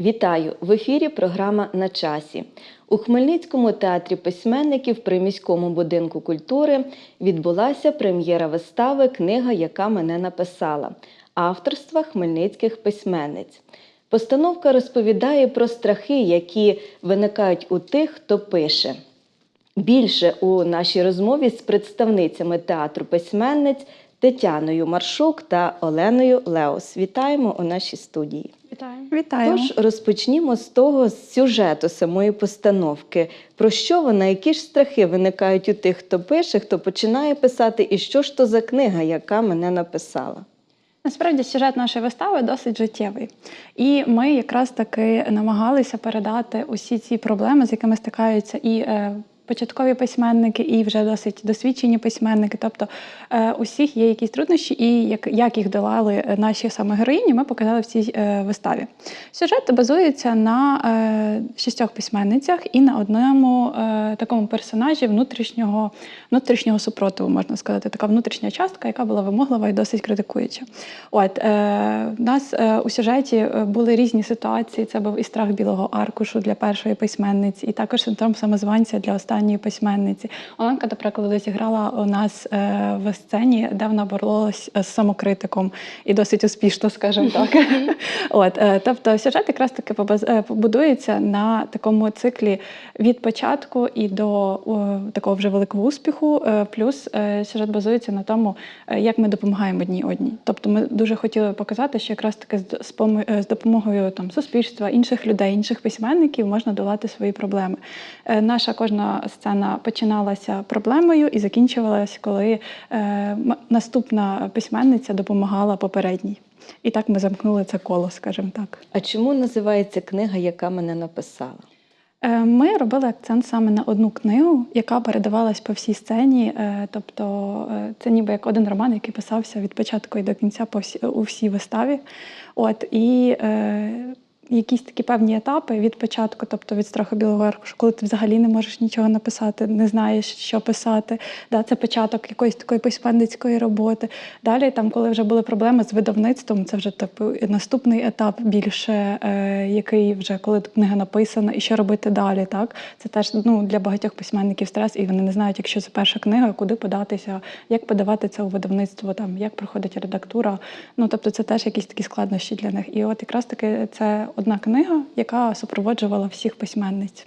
Вітаю! В ефірі програма на часі. У Хмельницькому театрі письменників при міському будинку культури відбулася прем'єра вистави Книга, яка мене написала авторства хмельницьких письменниць. Постановка розповідає про страхи, які виникають у тих, хто пише. Більше у нашій розмові з представницями театру письменниць Тетяною Маршук та Оленою Леос. Вітаємо у нашій студії. Вітаю. Вітаємо. Тож розпочнімо з того з сюжету самої постановки. Про що вона, які ж страхи виникають у тих, хто пише, хто починає писати, і що ж то за книга, яка мене написала? Насправді сюжет нашої вистави досить життєвий. І ми якраз таки намагалися передати усі ці проблеми, з якими стикаються і е, початкові письменники, і вже досить досвідчені письменники. Тобто е, усіх є якісь труднощі, і як, як їх долали наші саме героїні, ми показали в цій е, виставі. Сюжет базується на е, шістьох письменницях і на одному такому персонажі внутрішнього, внутрішнього супротиву, можна сказати, така внутрішня частка, яка була вимоглива і досить критикуюча. От у нас у сюжеті були різні ситуації. Це був і страх білого аркушу для першої письменниці, і також синдром самозванця для останньої письменниці. Оленка, до прикладу, зіграла у нас е, в сцені, де вона боролась з самокритиком і досить успішно, скажімо так. От, е, тобто сюжет якраз таки е, побудується на такому циклі від початку і до такого вже великого успіху. Е, Плюс е, сюжет базується на тому, е, як ми допомагаємо одній одній. Тобто, ми дуже хотіли показати, що якраз таки з е, допомогою там суспільства, інших людей, інших письменників можна долати свої проблеми. Е, Наша кожна сцена починалася проблемою і закінчувалася, коли е, наступна письменниця допомагала попередній. І так ми замкнули це коло, скажімо так. А чому називається книга, яка мене написала? Е, Ми робили акцент саме на одну книгу, яка передавалась по всій сцені. Е, Тобто е, це ніби як один роман, який писався від початку і до кінця по всі, у всій виставі. От і е, якісь такі певні етапи від початку, тобто від страху білого аркушу, коли ти взагалі не можеш нічого написати, не знаєш, що писати. Да, це початок якоїсь такої письменницької роботи. Далі, там, коли вже були проблеми з видавництвом, це вже типу, наступний етап більше, е, який вже коли книга написана, і що робити далі. Так? Це теж ну, для багатьох письменників стрес, і вони не знають, якщо це перша книга, куди податися, як подавати це у видавництво, там, як проходить редактура. Ну, тобто це теж якісь такі складнощі для них. І от якраз таки це одна книга, яка супроводжувала всіх письменниць.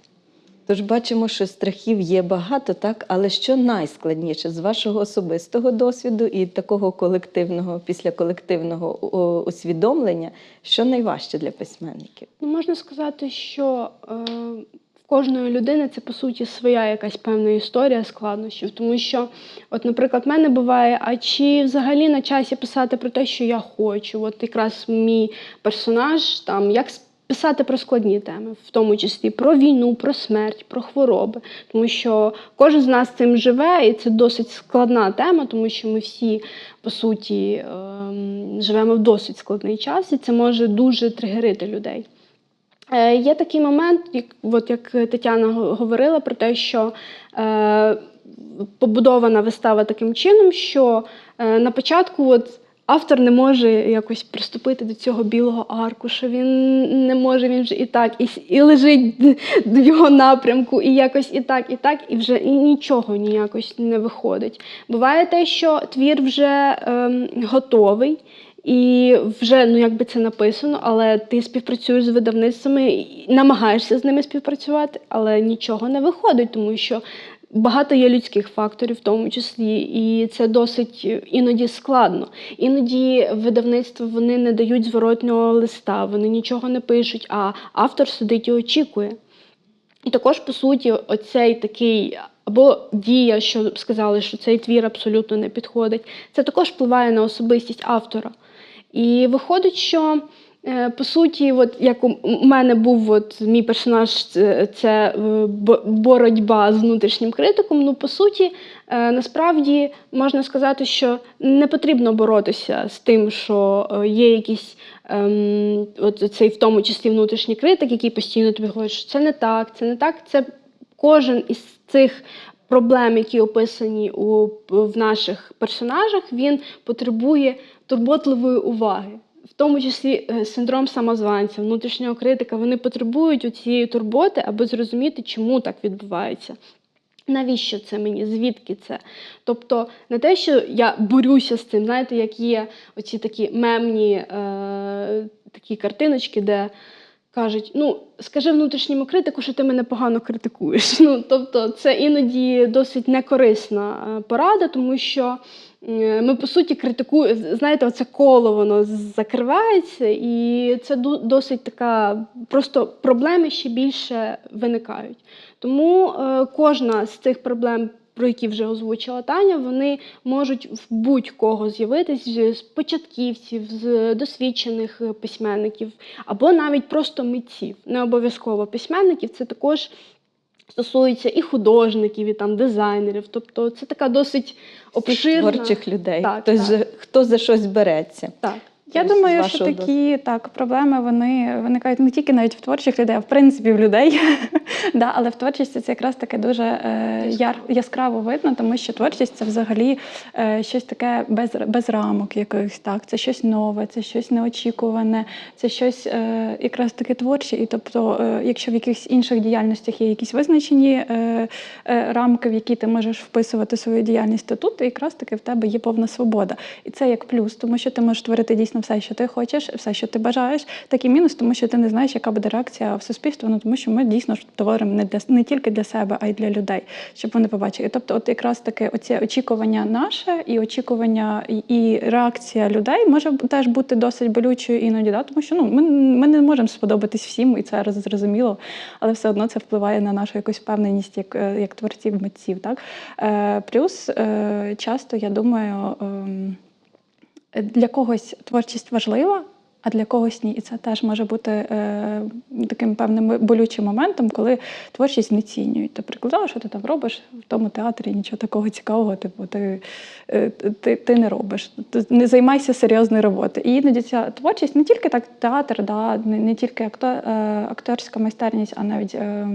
Тож бачимо, що страхів є багато, так? Але що найскладніше з вашого особистого досвіду і такого колективного, після колективного усвідомлення, що найважче для письменників? Ну, можна сказати, що е, кожної людини це по суті своя якась певна історія складнощів. Тому що, от, наприклад, в мене буває, а чи взагалі на часі писати про те, що я хочу? От якраз мій персонаж, там як писати про складні теми, в тому числі про війну, про смерть, про хвороби. Тому що кожен з нас цим живе, і це досить складна тема, тому що ми всі по суті ем, живемо в досить складний час, і це може дуже тригерити людей. Е, є такий момент, як, от як Тетяна говорила про те, що е, побудована вистава таким чином, що е, на початку от, автор не може якось приступити до цього білого аркуша, він не може, він вже і так, і, і лежить в його напрямку, і якось і так, і так, і вже і нічого ніякось не виходить. Буває те, що твір вже ем, готовий. І вже ну якби це написано, але ти співпрацюєш з видавництвами, намагаєшся з ними співпрацювати, але нічого не виходить, тому що багато є людських факторів, в тому числі, і це досить іноді складно. Іноді видавництва вони не дають зворотнього листа, вони нічого не пишуть, а автор сидить і очікує. І також, по суті, оцей такий або дія, що сказали, що цей твір абсолютно не підходить, це також впливає на особистість автора. І виходить, що е, по суті, от як у мене був от, мій персонаж, це, е, боротьба з внутрішнім критиком. Ну, по суті, е, насправді можна сказати, що не потрібно боротися з тим, що є якісь ем, от цей в тому числі внутрішній критик, який постійно тобі говорить, що це не так, це не так. Це кожен із цих проблем, які описані у, в наших персонажах, він потребує турботливої уваги. в тому числі е, синдром самозванця, внутрішнього критика, вони потребують цієї турботи, аби зрозуміти, чому так відбувається. Навіщо це мені? Звідки це? Тобто не те, що я борюся з цим, знаєте, як є оці такі мемні е, такі картиночки, де кажуть: ну, скажи внутрішньому критику, що ти мене погано критикуєш. Ну, тобто, це іноді досить некорисна е, порада, тому що ми, по суті, критикуємо, знаєте, оце коло воно закривається, і це досить така, просто проблеми ще більше виникають. Тому е, кожна з цих проблем, про які вже озвучила Таня, вони можуть в будь-кого з'явитись з з початківців, з досвідчених е, письменників, або навіть просто митців. Не обов'язково письменників, це також стосується і художників, і там дизайнерів. Тобто це така досить обширна. творчих людей, Так, хто, так. За, хто за щось береться. Так. Я З думаю, що такі так проблеми вони виникають не тільки навіть в творчих людей, а в принципі в людей. да, але в творчості це якраз таке дуже е, яр, яскраво видно, тому що творчість це взагалі е, щось таке без, без рамок якихось. Так, це щось нове, це щось неочікуване, це щось е, якраз таке творче. І тобто, е, якщо в якихось інших діяльностях є якісь визначені е, е, рамки, в які ти можеш вписувати свою діяльність, то тут якраз таки в тебе є повна свобода. І це як плюс, тому що ти можеш творити дійсно все, що ти хочеш, все, що ти бажаєш, так і мінус, тому що ти не знаєш, яка буде реакція в суспільстві. Ну тому що ми дійсно творимо не для не тільки для себе, а й для людей, щоб вони побачили. Тобто, от якраз таки оце очікування наше і очікування і- реакція людей може теж бути досить болючою іноді, да? тому що ну ми, ми не можемо сподобатись всім, і це зрозуміло, але все одно це впливає на нашу якусь впевненість як, е, як творців, митців. Так? Е, плюс е, часто я думаю. ем, для когось творчість важлива, а для когось ні. І це теж може бути е, таким певним болючим моментом, коли творчість не цінюють. Ти прикладала, що ти там робиш в тому театрі, нічого такого цікавого, типу, ти, е, ти, ти не робиш. Ти не займайся серйозною роботою. І іноді ця творчість не тільки так театр, да, не, не тільки е, акторська майстерність, а навіть. Е,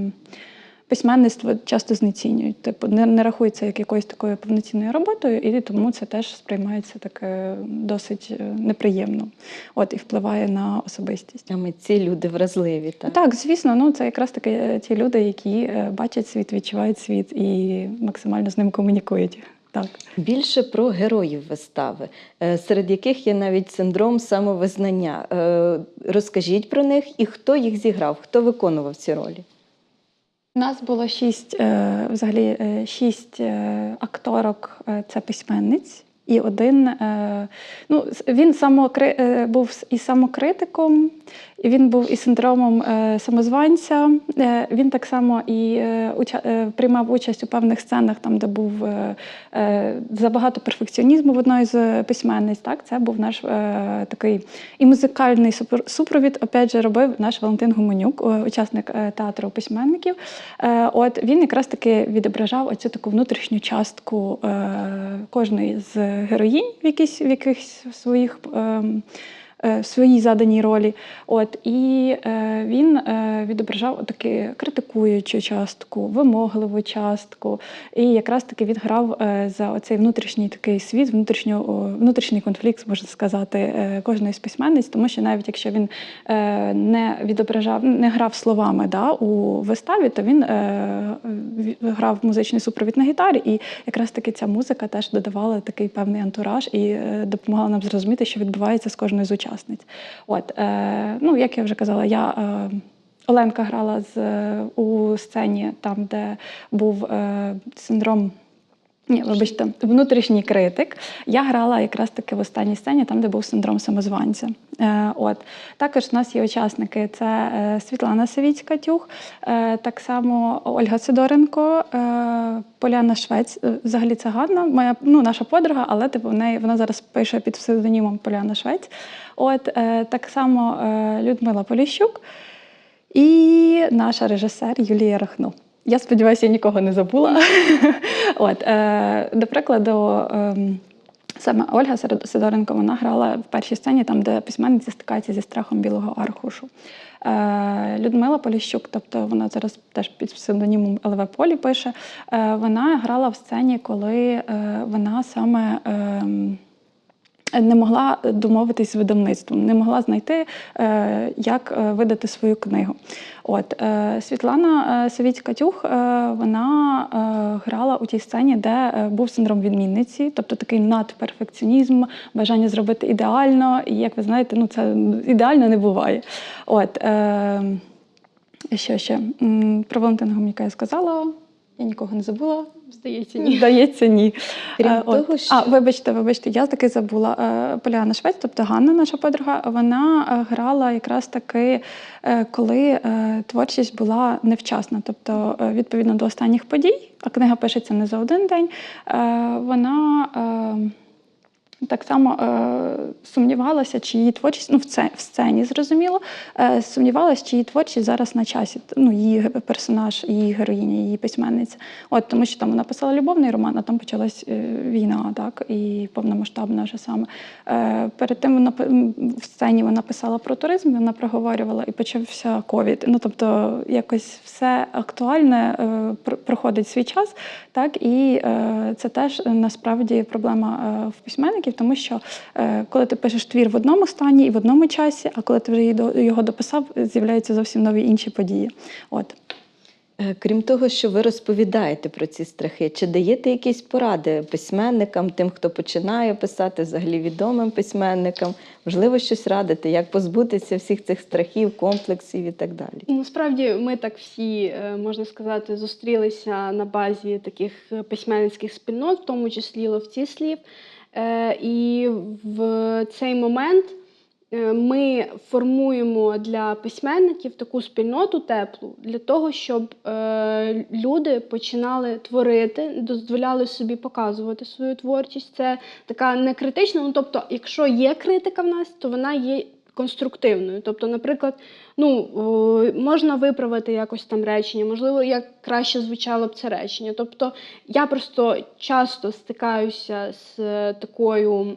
Письменництво часто знецінюють, типу не, не рахується як якоюсь такою повноцінною роботою, і тому це теж сприймається таке досить е, неприємно. От і впливає на особистість. А ми ці люди вразливі. Так? Так, звісно, ну це якраз таки е, ті люди, які е, бачать світ, відчувають світ і максимально з ним комунікують. Так. Більше про героїв вистави, серед яких є навіть синдром самовизнання. Розкажіть про них і хто їх зіграв, хто виконував ці ролі. У нас було шість, е, взагалі, е, шість е, акторок, це письменниць, і один е, ну, він самокри, е, був і самокритиком, і він був і синдромом е, самозванця. Він так само і приймав участь у певних сценах, там, де був забагато перфекціонізму в одної з письменниць. Так? Це був наш такий і музикальний супровід, опять же, робив наш Валентин Гуменюк, учасник театру письменників. От він якраз таки відображав оцю таку внутрішню частку кожної з героїнь в якихось, своїх. Ем, е, в своїй заданій ролі. От, і е, він е, відображав таку критикуючу частку, вимогливу частку. І якраз таки він грав е, за оцей внутрішній такий світ, внутрішній конфлікт, можна сказати, кожної з письменниць, тому що навіть якщо він не відображав, не грав словами да, у виставі, то він грав музичний супровід на гітарі, і якраз таки ця музика теж додавала такий певний антураж і допомагала нам зрозуміти, що відбувається з кожною з учасниць. От, е, ну, як я вже казала, я. Е, Оленка грала з, е, у сцені, там, де був е, синдром. Ні, вибачте, внутрішній критик. Я грала якраз таки в останній сцені, там, де був синдром самозванця. Е, от. Також у нас є учасники: це е, Світлана Савіцька Тюх, е, так само Ольга Сидоренко, е, Поляна Швець. Е, Взагалі це Ганна, моя ну, наша подруга, але типу, в неї вона зараз пише під псевдонімом Поляна Швець. От е, так само е, Людмила Поліщук і наша режисер Юлія Рахно. Я сподіваюся, я нікого не забула. От, е, до прикладу, ем, саме Ольга Сидоренко вона грала в першій сцені, там, де письменниця стикається зі страхом білого аркушу. Е, Людмила Поліщук, тобто вона зараз теж під псевдонімом ЛВ Полі пише. Е, вона грала в сцені, коли е, вона саме. ем, не могла домовитись з видавництвом, не могла знайти, е, як е, видати свою книгу. От е, Світлана Савіцька-Тюх, вона грала у тій сцені, де був синдром відмінниці, тобто такий надперфекціонізм, бажання зробити ідеально. І як ви знаєте, ну це ідеально не буває. От, що ще? Про Валентина Гомніка я сказала. Я нікого не забула. Здається, ні. Здається, ні. Крім Е, от. того, що- А, вибачте, вибачте, я таки забула. Е, Поліана Швець, тобто Ганна, наша подруга, вона е, грала якраз таки, коли творчість була невчасна. Тобто, відповідно до останніх подій, а книга пишеться не за один день. Вона. Так само е, сумнівалася, чи її творчість, ну в це в сцені зрозуміло, е, сумнівалася, чи її творчість зараз на часі. Ну, її персонаж, її героїня, її письменниця. От тому, що там вона писала любовний роман, а там почалась е, війна, так і повномасштабна вже саме. Е, перед тим вона в сцені вона писала про туризм, вона проговорювала і почався ковід. Ну тобто, якось все актуальне е, проходить свій час, так і е, це теж насправді проблема е, в письменників, тому що е, коли ти пишеш твір в одному стані і в одному часі, а коли ти вже його дописав, з'являються зовсім нові інші події. От. Е, Крім того, що ви розповідаєте про ці страхи, чи даєте якісь поради письменникам, тим, хто починає писати, взагалі відомим письменникам? Можливо, щось радити, як позбутися всіх цих страхів, комплексів і так далі. Насправді ми так всі, е, можна сказати, зустрілися на базі таких письменницьких спільнот, в тому числі ловці слів. Е, І в цей момент е, ми формуємо для письменників таку спільноту теплу для того, щоб е, люди починали творити, дозволяли собі показувати свою творчість. Це така не критична. Ну тобто, якщо є критика в нас, то вона є конструктивною. Тобто, наприклад, ну можна виправити якось там речення, можливо, як краще звучало б це речення. Тобто, я просто часто стикаюся з е, такою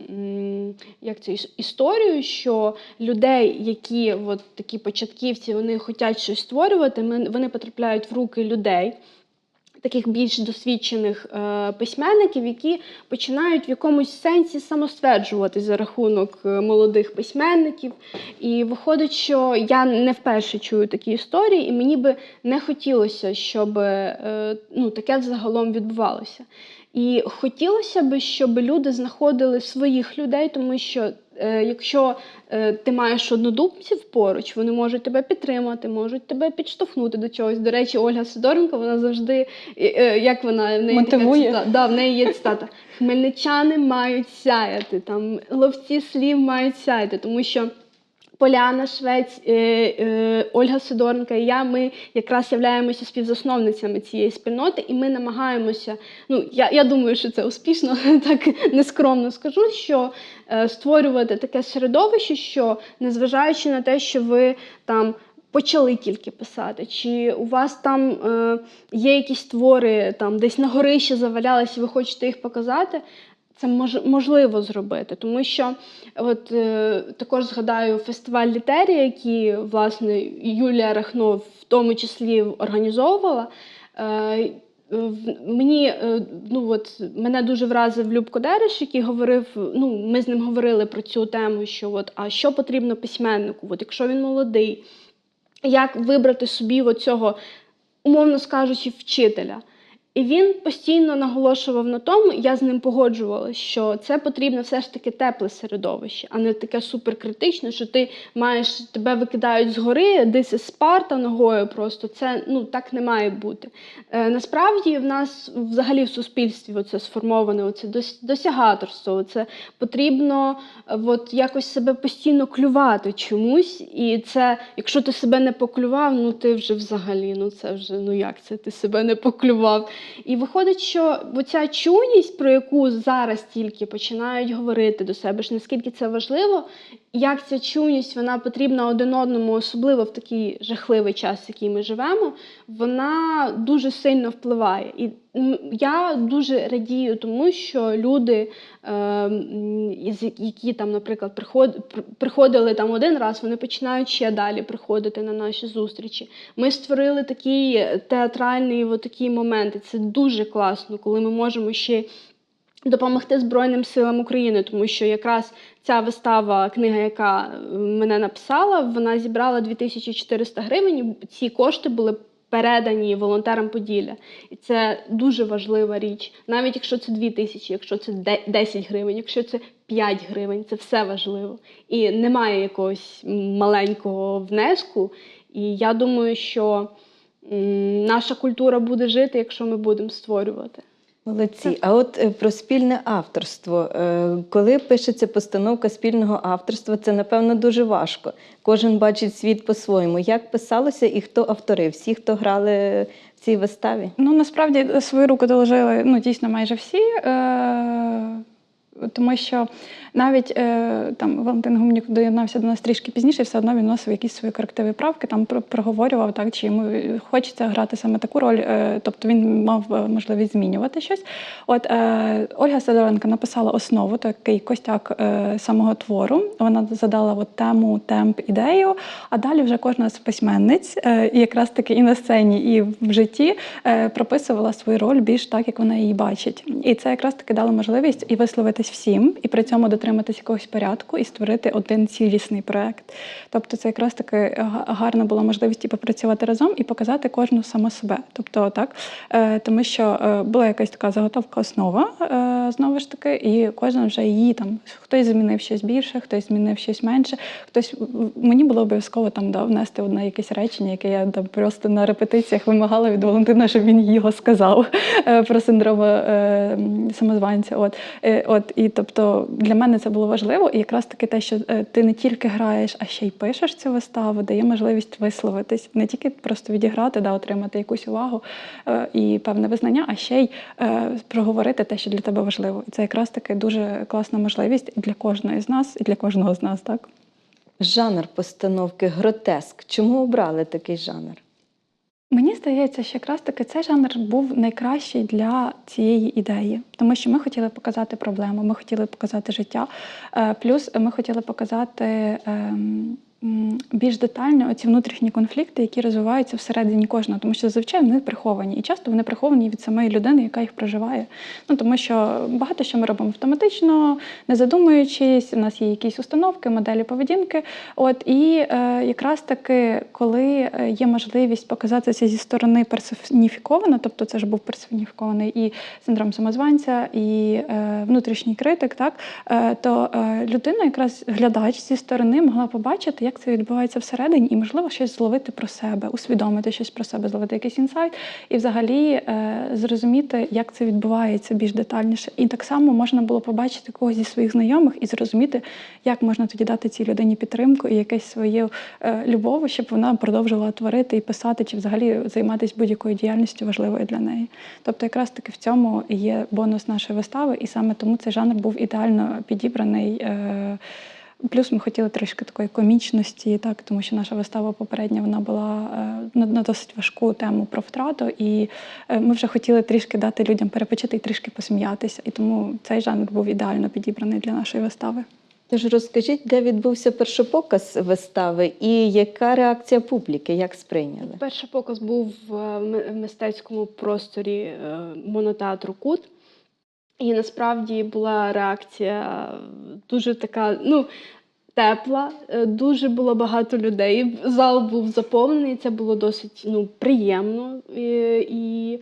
як це історією, що людей, які от такі початківці, вони хочуть щось створювати, вони потрапляють в руки людей. Таких більш досвідчених е, письменників, які починають в якомусь сенсі самостверджуватись за рахунок е, молодих письменників. І виходить, що я не вперше чую такі історії, і мені би не хотілося, щоб е, ну, таке взагалом відбувалося. І хотілося б, щоб люди знаходили своїх людей, тому що якщо е, ти маєш однодумців поруч, вони можуть тебе підтримати, можуть тебе підштовхнути до чогось. До речі, Ольга Сидоренко, вона завжди, е, е, як вона в неї така Мотивує. цита- да, в неї є цитата. Хмельничани мають сяяти, там ловці слів мають сяяти, тому що. Поляна Швець, е, е, Ольга Сидоренка і я, ми якраз являємося співзасновницями цієї спільноти, і ми намагаємося. Ну, я, я думаю, що це успішно, так нескромно скажу, що е, створювати таке середовище, що незважаючи на те, що ви там. Почали тільки писати, чи у вас там е, є якісь твори там десь на горищі завалялися, ви хочете їх показати, це мож, можливо зробити, тому що от е, також згадаю фестиваль літерія, який власне Юлія Рахно в тому числі організовувала. Е, Мені е, ну от мене дуже вразив Любко Дереш, який говорив. Ну, ми з ним говорили про цю тему, що от а що потрібно письменнику, от якщо він молодий, як вибрати собі от цього, умовно скажучи, вчителя. І він постійно наголошував на тому, я з ним погоджувалася, що це потрібно все ж таки тепле середовище, а не таке суперкритичне, що ти маєш тебе викидають згори, десь Спарта ногою. Просто це ну так не має бути. Е, насправді в нас взагалі в суспільстві оце сформоване, оце дос- досягаторство. Це потрібно е, от якось себе постійно клювати чомусь. І це, якщо ти себе не поклював, ну ти вже взагалі, ну це вже ну як це ти себе не поклював. І виходить, що оця чуйність, про яку зараз тільки починають говорити до себе, ж наскільки це важливо, як ця чуйність вона потрібна один одному, особливо в такий жахливий час, в який ми живемо, вона дуже сильно впливає. І я дуже радію тому, що люди, е, які там, наприклад, приходили там один раз, вони починають ще далі приходити на наші зустрічі. Ми створили такий театральний от такий момент. Це дуже класно, коли ми можемо ще допомогти Збройним силам України, тому що якраз ця вистава, книга, яка е, мене написала, вона зібрала 2400 гривень. Ці кошти були передані волонтерам Поділля. І це дуже важлива річ. Навіть якщо це 2 тисячі, якщо це де- 10 гривень, якщо це 5 гривень, це все важливо. І немає якогось маленького внеску. І я думаю, що наша культура буде жити, якщо ми будемо створювати. Молодці. А от е, про спільне авторство. Е, Коли пишеться постановка спільного авторства, це напевно дуже важко. Кожен бачить світ по-своєму. Як писалося і хто автори? Всі, хто грали в цій виставі? Ну насправді свою руку доложили ну, дійсно майже всі. Е- тому що навіть е, там Валентин Гумнюк доєднався до нас трішки пізніше, все одно він вносив якісь свої корективи правки, там проговорював так, чи йому хочеться грати саме таку роль. Е, тобто він мав е, можливість змінювати щось. От е, Ольга Сидоренко написала основу, такий костяк е, самого твору. Вона задала от тему, темп, ідею. А далі вже кожна з письменниць, е, якраз таки і на сцені, і в житті е, прописувала свою роль більш так, як вона її бачить. І це якраз таки дало можливість і висловитись всім, і при цьому дотриматись якогось порядку і створити один цілісний проект. Тобто, це якраз таки гарна була можливість і попрацювати разом і показати кожну саме себе. Тобто, так, е, тому що е, була якась така заготовка основа, е, знову ж таки, і кожен вже її там хтось змінив щось більше, хтось змінив щось менше. Хтось мені було обов'язково там да, внести одне якесь речення, яке я там просто на репетиціях вимагала від Валентина, щоб він його сказав е, про синдром е, самозванця. От, Е, от і тобто для мене це було важливо, і якраз таки те, що е, ти не тільки граєш, а ще й пишеш цю виставу, дає можливість висловитись, не тільки просто відіграти, да, отримати якусь увагу е, і певне визнання, а ще й е, проговорити те, що для тебе важливо. І це якраз таки дуже класна можливість для кожної з нас, і для кожного з нас, так. Жанр постановки гротеск. Чому обрали такий жанр? Мені здається, що якраз таки цей жанр був найкращий для цієї ідеї, тому що ми хотіли показати проблему, ми хотіли показати життя. Е, Плюс ми хотіли показати ем, більш детально ці внутрішні конфлікти, які розвиваються всередині кожного, тому що зазвичай вони приховані, і часто вони приховані від самої людини, яка їх проживає. Ну тому що багато що ми робимо автоматично, не задумуючись. У нас є якісь установки, моделі поведінки. От і е, якраз таки, коли е, є можливість показати це зі сторони персоніфіковано, тобто це ж був персоніфікований і синдром самозванця, і е, внутрішній критик, так е, то е, людина, якраз глядач зі сторони, могла побачити, як це відбувається всередині, і можливо щось зловити про себе, усвідомити щось про себе, зловити якийсь інсайт, і взагалі е, зрозуміти, як це відбувається більш детальніше. І так само можна було побачити когось зі своїх знайомих і зрозуміти, як можна тоді дати цій людині підтримку і якесь свою е, любов, щоб вона продовжила творити і писати, чи взагалі займатися будь-якою діяльністю важливою для неї. Тобто, якраз таки в цьому є бонус нашої вистави, і саме тому цей жанр був ідеально підібраний. Е, Плюс ми хотіли трішки такої комічності, так тому що наша вистава попередня вона була е, на, на досить важку тему про втрату, і е, ми вже хотіли трішки дати людям перепочити і трішки посміятися. І тому цей жанр був ідеально підібраний для нашої вистави. Тож розкажіть, де відбувся першопоказ вистави і яка реакція публіки, як сприйняли? Перший показ був в е, в мистецькому просторі е, монотеатру Кут. І насправді була реакція дуже така, ну, тепла, е, дуже було багато людей. Зал був заповнений, це було досить ну, приємно. І, і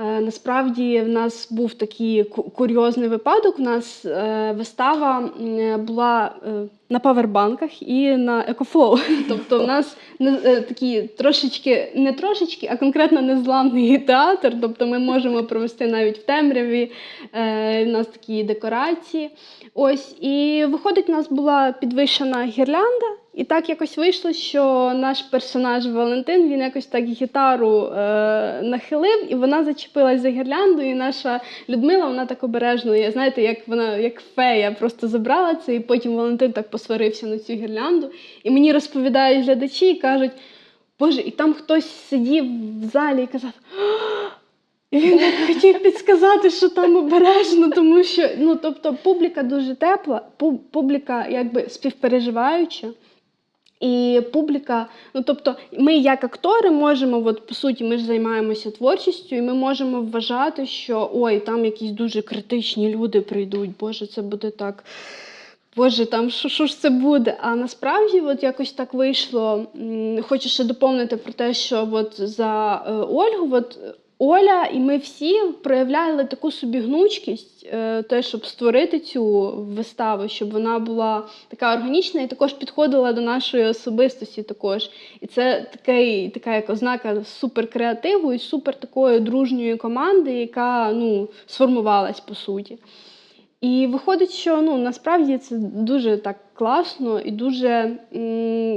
е, насправді в нас був такий курйозний випадок. У нас е, вистава була е, на павербанках і на екофлоу. Тобто, в нас не е, такі трошечки, не трошечки, а конкретно незламний театр. Тобто, ми можемо провести навіть в темряві. Е, в нас такі декорації. Ось, і виходить, у нас була підвищена гірлянда. І так якось вийшло, що наш персонаж Валентин він якось так гітару е, нахилив, і вона зачепилась за гірлянду. І наша Людмила, вона так обережно, я знаєте, як вона як фея просто забрала це, і потім Валентин так посварився на цю гірлянду. І мені розповідають глядачі і кажуть: Боже, і там хтось сидів в залі і казав. І він хотів підсказати, що там обережно, тому що ну тобто публіка дуже тепла, публіка якби співпереживаюча. І публіка, ну тобто, ми як актори можемо, от по суті, ми ж займаємося творчістю, і ми можемо вважати, що ой, там якісь дуже критичні люди прийдуть, Боже, це буде так. Боже, там що, що ж це буде? А насправді, от якось так вийшло. Хочу ще доповнити про те, що от за е, Ольгу, от Оля і ми всі проявляли таку собі гнучкість, е, те, щоб створити цю виставу, щоб вона була така органічна і також підходила до нашої особистості. Також. І це такий, така як ознака суперкреативу і супер такої дружньої команди, яка ну, сформувалась по суті. І виходить, що ну насправді це дуже так класно і дуже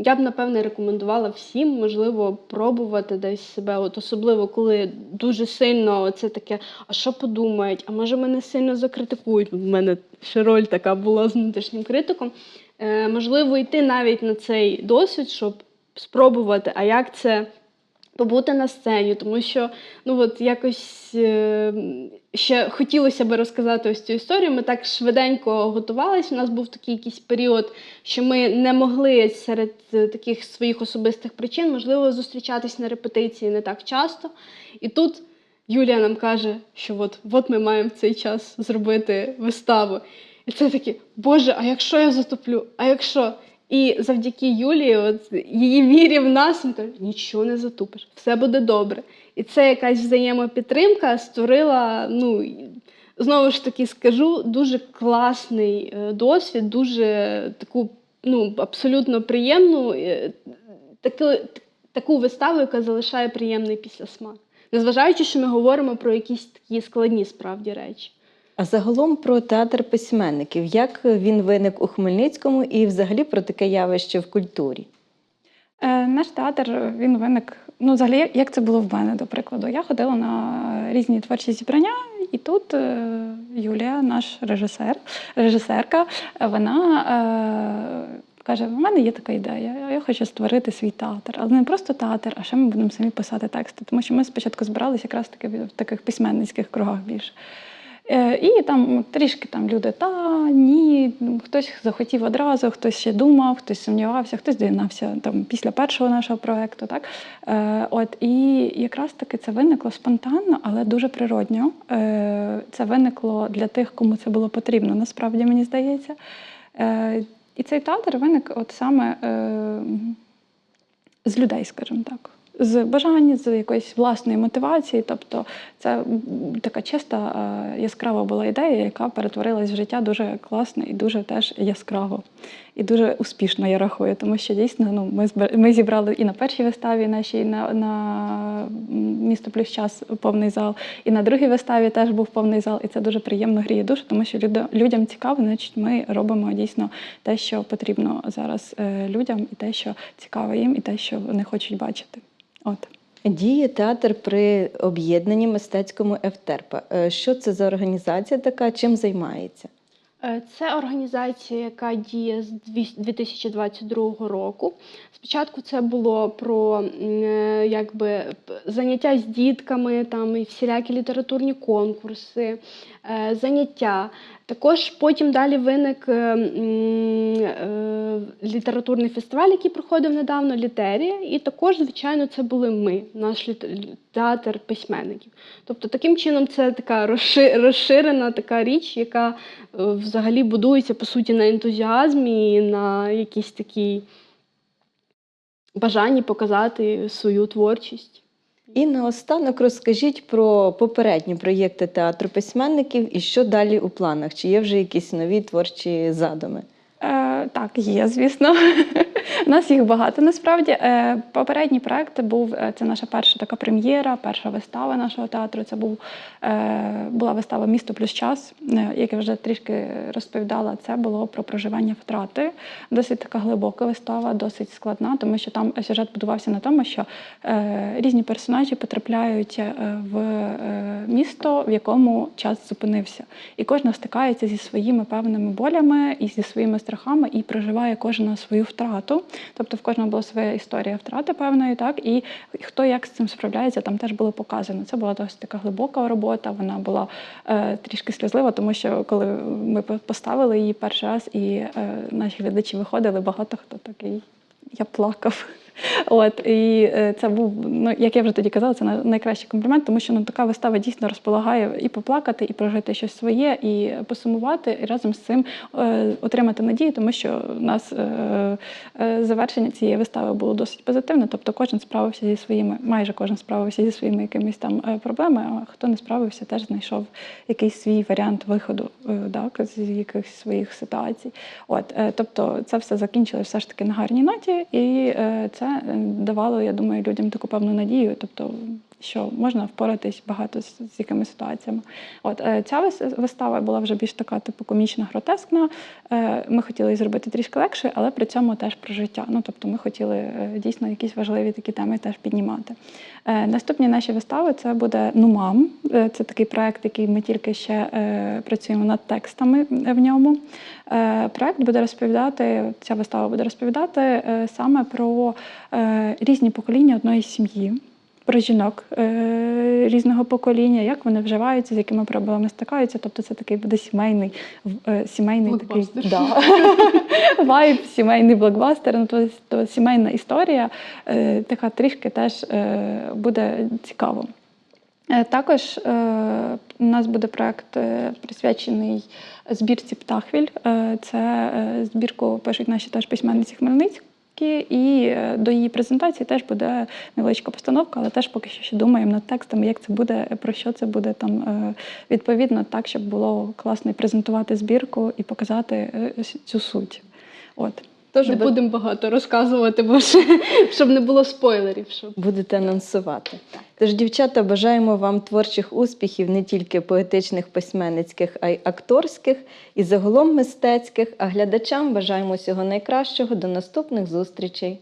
я б напевне рекомендувала всім, можливо, пробувати десь себе, от особливо коли дуже сильно це таке, а що подумають, а може мене сильно закритикують. У мене ще роль така була з внутрішнім критиком. Е, можливо, йти навіть на цей досвід, щоб спробувати, а як це побути на сцені, тому що ну от якось е, ще хотілося би розказати ось цю історію. Ми так швиденько готувалися. У нас був такий якийсь період, що ми не могли серед е, таких своїх особистих причин, можливо, зустрічатись на репетиції не так часто. І тут Юлія нам каже, що от, от ми маємо в цей час зробити виставу. І це таке, Боже, а якщо я затоплю? А якщо? І завдяки Юлії, от її вірі в нас, він каже, нічого не затупиш, все буде добре. І це якась взаємопідтримка створила, ну знову ж таки скажу, дуже класний е, досвід, дуже таку ну, абсолютно приємну е, таку, таку виставу, яка залишає приємний післясмак. Незважаючи, що ми говоримо про якісь такі складні справді речі. А загалом про театр письменників, як він виник у Хмельницькому і взагалі про таке явище в культурі? Е, Наш театр він виник. Ну, взагалі, як- це було в мене, до прикладу. Я ходила на різні творчі зібрання, і тут е, Юлія, наш режисер, режисерка, вона е, каже: у мене є така ідея, я хочу створити свій театр. Але не просто театр, а ще ми будемо самі писати тексти. Тому що ми спочатку збиралися якраз таки в таких письменницьких кругах більше. Е, І там трішки там люди та ні, хтось захотів одразу, хтось ще думав, хтось сумнівався, хтось доєднався там після першого нашого проекту. Так е, от і якраз таки це виникло спонтанно, але дуже природньо. Е, Це виникло для тих, кому це було потрібно. Насправді мені здається. І цей театр виник от саме з людей, скажімо так. З бажання, з якоїсь власної мотивації. Тобто це така чиста, е, яскрава була ідея, яка перетворилась в життя дуже класно і дуже теж яскраво. І дуже успішно, я рахую, тому що дійсно ну, ми, ми зібрали і на першій виставі нашій на, на місто плюс час повний зал, і на другій виставі теж був повний зал. І це дуже приємно гріє душу, тому що людя- людям цікаво, значить ми робимо дійсно те, що потрібно зараз е, людям, і те, що цікаво їм, і те, що вони хочуть бачити. От. Діє театр при об'єднанні мистецькому Ефтерпа. Е, Що це за організація така? Чим займається? Е, Це організація, яка діє з 2022 року. Спочатку це було про е, якби, заняття з дітками, там, і всілякі літературні конкурси, заняття. Також потім далі виник е, е, літературний фестиваль, який проходив недавно, Літерія. І також, звичайно, це були ми, наш театр письменників. Тобто, таким чином, це така розширена така річ, яка е, взагалі будується по суті на ентузіазмі і на якійсь такій бажанні показати свою творчість. І наостанок розкажіть про попередні проєкти театру письменників і що далі у планах? Чи є вже якісь нові творчі задуми? Е, так, є, звісно. У нас їх багато насправді. Е, попередній проект був е, це наша перша така прем'єра, перша вистава нашого театру. Це був, е, була вистава Місто плюс час, як я вже трішки розповідала. Це було про проживання втрати. Досить така глибока вистава, досить складна, тому що там сюжет будувався на тому, що різні персонажі потрапляють в місто, в якому час зупинився. І кожна стикається зі своїми певними болями і зі своїми страхами, і проживає кожна свою втрату. Тобто в кожного була своя історія втрати певної, так і хто як з цим справляється, там теж було показано. Це була досить така глибока робота. Вона була е, трішки сльозлива, тому що коли ми поставили її перший раз, і е, наші глядачі виходили, багато хто такий. я плакав. От і е, це був, ну як я вже тоді казала, це най- найкращий комплімент, тому що ну така вистава дійсно розполагає і поплакати, і прожити щось своє, і посумувати, і разом з цим е, отримати надію, тому що у нас е, завершення цієї вистави було досить позитивне. Тобто кожен справився зі своїми, майже кожен справився зі своїми якимись там проблемами. А хто не справився, теж знайшов якийсь свій варіант виходу так, з якихось своїх ситуацій. От, тобто, це все закінчилося все ж таки на гарній ноті, і це е, давало, я думаю, людям таку певну надію. Тобто, що можна впоратись багато з, з якими ситуаціями. От е, ця вистава була вже більш така, типу, комічна, гротескна. Е, Ми хотіли її зробити трішки легше, але при цьому теж про життя. Ну тобто, ми хотіли е, дійсно якісь важливі такі теми теж піднімати. Наступні наші вистави це буде Нумам. Це такий проект, який ми тільки ще працюємо над текстами в ньому. Проект буде розповідати, ця вистава буде розповідати саме про різні покоління одної сім'ї. Про жінок е, різного покоління, як вони вживаються, з якими проблемами стикаються. Тобто це такий буде сімейний, е, сімейний такий да, вайб, сімейний блокбастер. Ну, то, то сімейна історія е, така трішки теж е, буде цікаво. Е, Також е, у нас буде проект е, присвячений збірці Птахвіль. Е, Це е, збірку пишуть наші теж письменниці Хмельницькі, і е, до її презентації теж буде невеличка постановка, але теж поки що ще думаємо над текстами, як це буде, про що це буде там е, відповідно, так, щоб було класно презентувати збірку і показати е, цю суть. От. Тож не Тебе- будемо багато розказувати, бо ще- щоб не було спойлерів. Щоб... Будете анонсувати. Тож, дівчата, бажаємо вам творчих успіхів не тільки поетичних, письменницьких, а й акторських і загалом мистецьких. А глядачам бажаємо всього найкращого. До наступних зустрічей.